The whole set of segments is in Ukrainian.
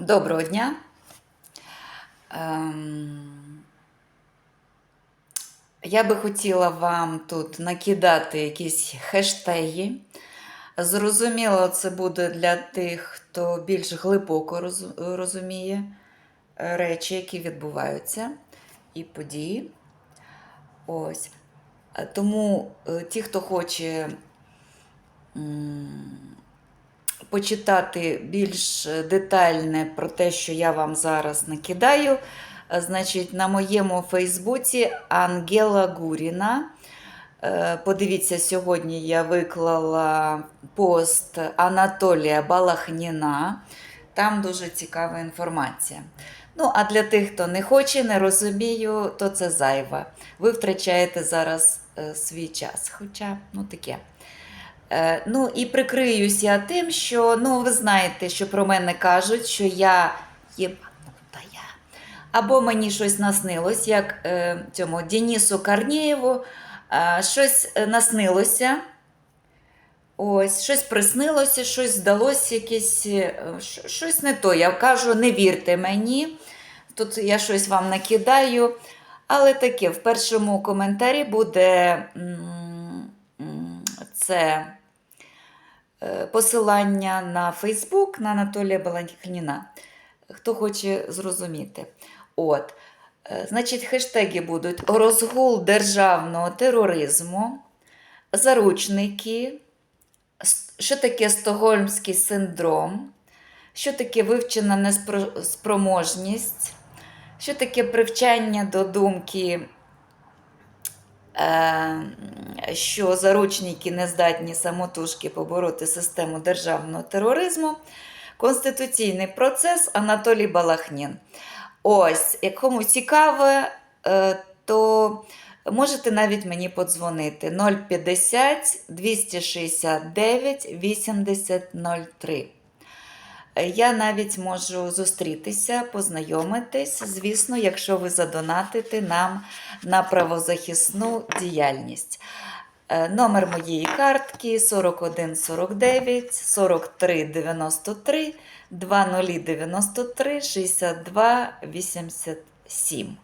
Доброго дня. Ем, Я би хотіла вам тут накидати якісь хештеги. Зрозуміло, це буде для тих, хто більш глибоко розуміє е, речі, які відбуваються, і події. Ось. Е, Тому е, ті, хто хоче почитати більш детальне про те, що я вам зараз накидаю, е, значить, на моєму Фейсбуці Ангела Гуріна. Е, Подивіться, сьогодні я виклала пост Анатолія Балахніна. Там дуже цікава інформація. Ну, а для тих, хто не хоче, не розумію, то це зайве. Ви втрачаєте зараз е, свій час. Хоча, ну таке. Е, ну і прикриюсь я тим, що ну, ви знаєте, що про мене кажуть, що я я. Або мені щось наснилось, як е, цьому Денису Корнєєву, е, щось е, наснилося. Ось, щось приснилося, щось здалося, якесь, е, щось не то. Я кажу, не вірте мені. Тут я щось вам накидаю. Але таке, в першому коментарі буде це посилання на Фейсбук на Анатолія Баланхніна. Хто хоче зрозуміти. От. Е, Значить, хештеги будуть розгул державного тероризму, заручники, що таке стокгольмський синдром, що таке вивчена неспроможність, що таке привчання до думки, е, що заручники не здатні самотужки побороти систему державного тероризму, конституційний процес Анатолій Балахнін. Ось, як кому цікаве, то можете навіть мені подзвонити 050 269 8003. Е, Я навіть можу зустрітися, познайомитись, звісно, якщо ви задонатите нам на правозахисну діяльність. Е, Номер моєї картки 4149 4393 2093 62 87.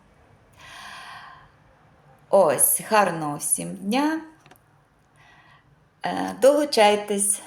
Ось, гарного всім дня. Е, Долучайтесь.